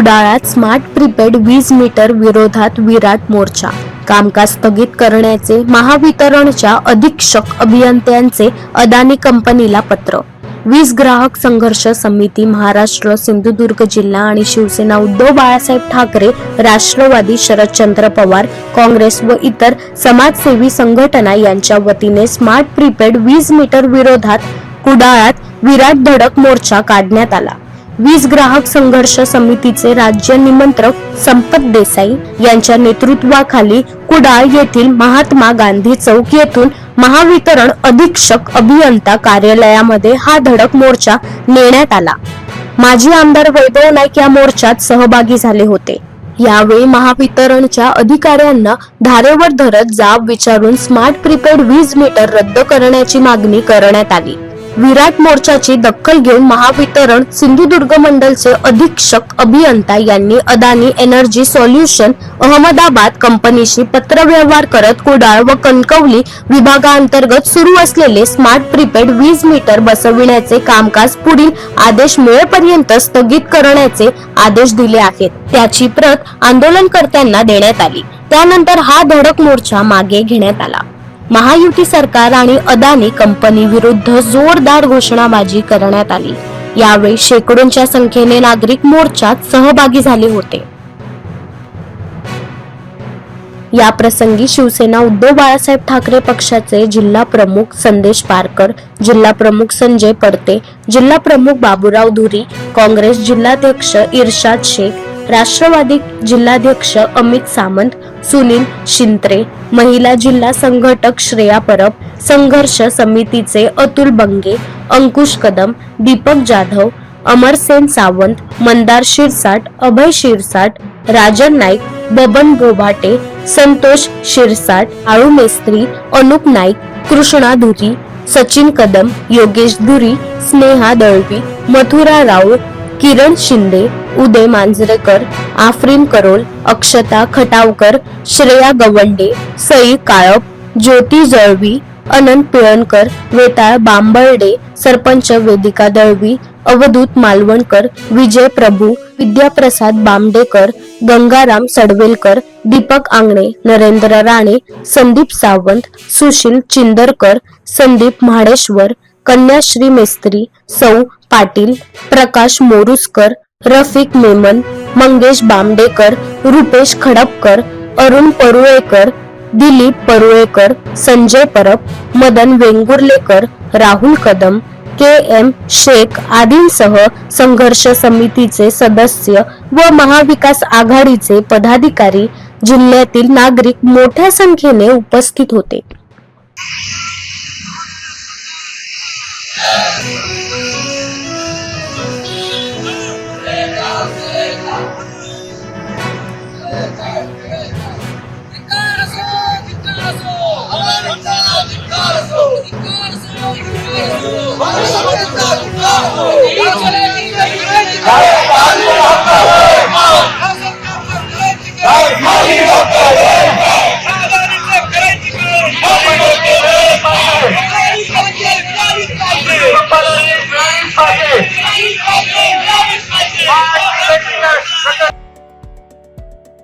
कुडाळात smart prepaid वीज meter विरोधात विराट मोर्चा. कामकाज स्थगित करण्याचे महावितरणच्या अधीक्षक अभियंत्यांचे अदानी कंपनीला पत्र. वीज ग्राहक संघर्ष समिती महाराष्ट्र सिंधुदुर्ग जिल्हा आणि शिवसेना उद्धव बाळासाहेब ठाकरे राष्ट्रवादी शरदचंद्र पवार काँग्रेस व इतर समाजसेवी संघटना यांच्या वतीने स्मार्ट प्रीपेड वीज मीटर विरोधात कुडाळात विराट धडक मोर्चा काढण्यात आला. वीज ग्राहक संघर्ष समितीचे राज्य निमंत्रक संपत देसाई यांच्या नेतृत्वाखाली कुडाळ येथील महात्मा गांधी चौक येथून महावितरण अधीक्षक अभियंता कार्यालयामध्ये हा धडक मोर्चा नेण्यात आला. माजी आमदार वैभव नाईक या मोर्चात सहभागी झाले होते. यावेळी महावितरणच्या अधिकाऱ्यांना धारेवर धरत जाब विचारून स्मार्ट प्रीपेड वीज मीटर रद्द करण्याची मागणी करण्यात आली. विराट मोर्चाची दखल घेऊन महावितरण सिंधुदुर्ग मंडलचे अधीक्षक अभियंता यांनी अदानी एनर्जी सोल्युशन अहमदाबाद कंपनीशी पत्रव्यवहार करत कुडाळ व कणकवली विभागाअंतर्गत सुरू असलेले स्मार्ट प्रीपेड वीज मीटर बसविण्याचे कामकाज पुढील आदेश मिळेपर्यंत स्थगित करण्याचे आदेश दिले आहेत. त्याची प्रत आंदोलनकर्त्यांना देण्यात आली. त्यानंतर हा धडक मोर्चा मागे घेण्यात आला. महायुती सरकार आणि अदानी कंपनी विरुद्ध जोरदार घोषणाबाजी करण्यात आली. यावेळी शेकडोंच्या संख्येने नागरिक मोर्चात सहभागी झाले होते. या प्रसंगी शिवसेना उद्धव बाळासाहेब ठाकरे पक्षाचे जिल्हा प्रमुख संदेश पारकर जिल्हा प्रमुख संजय पडते जिल्हा प्रमुख बाबूराव धुरी काँग्रेस जिल्हाध्यक्ष इर्शाद शेख राष्ट्रवादी जिल्हाध्यक्ष अमित सामंत सुनील शिंत्रे महिला जिल्हा संघटक श्रेया परब संघर्ष समितीचे अतुल बंगे अंकुश कदम दीपक जाधव अमरसेन सावंत मंदार शिरसाट अभय शिरसाट राजन नाईक बबन गोभाटे संतोष शिरसाट आळू मेस्त्री अनुप नाईक कृष्णा धुरी सचिन कदम योगेश धुरी स्नेहा दळवी मथुरा राऊळ किरण शिंदे उदय मांजरेकर आफरीन करोल अक्षता खटावकर श्रेया गवंडे सई काळप ज्योती जळवी अनंत पिळणकर वेताळ बांबर्डे सरपंच वेदिका दळवी अवधूत मालवणकर विजय प्रभू विद्याप्रसाद बामडेकर गंगाराम सडवेलकर दीपक आंगणे नरेंद्र राणे संदीप सावंत सुशील चिंदरकर संदीप म्हाडेश्वर कन्याश्री मेस्त्री सौ पाटील प्रकाश मोरुसकर रफिक मेमन मंगेश बामडेकर रुपेश खडपकर अरुण परुळेकर दिलीप परुळेकर संजय परब मदन वेंगुर्लेकर राहुल कदम के एम शेख आदींसह संघर्ष समितीचे सदस्य व महाविकास आघाडीचे पदाधिकारी जिल्ह्यातील नागरिक मोठ्या संख्येने उपस्थित होते. Bye.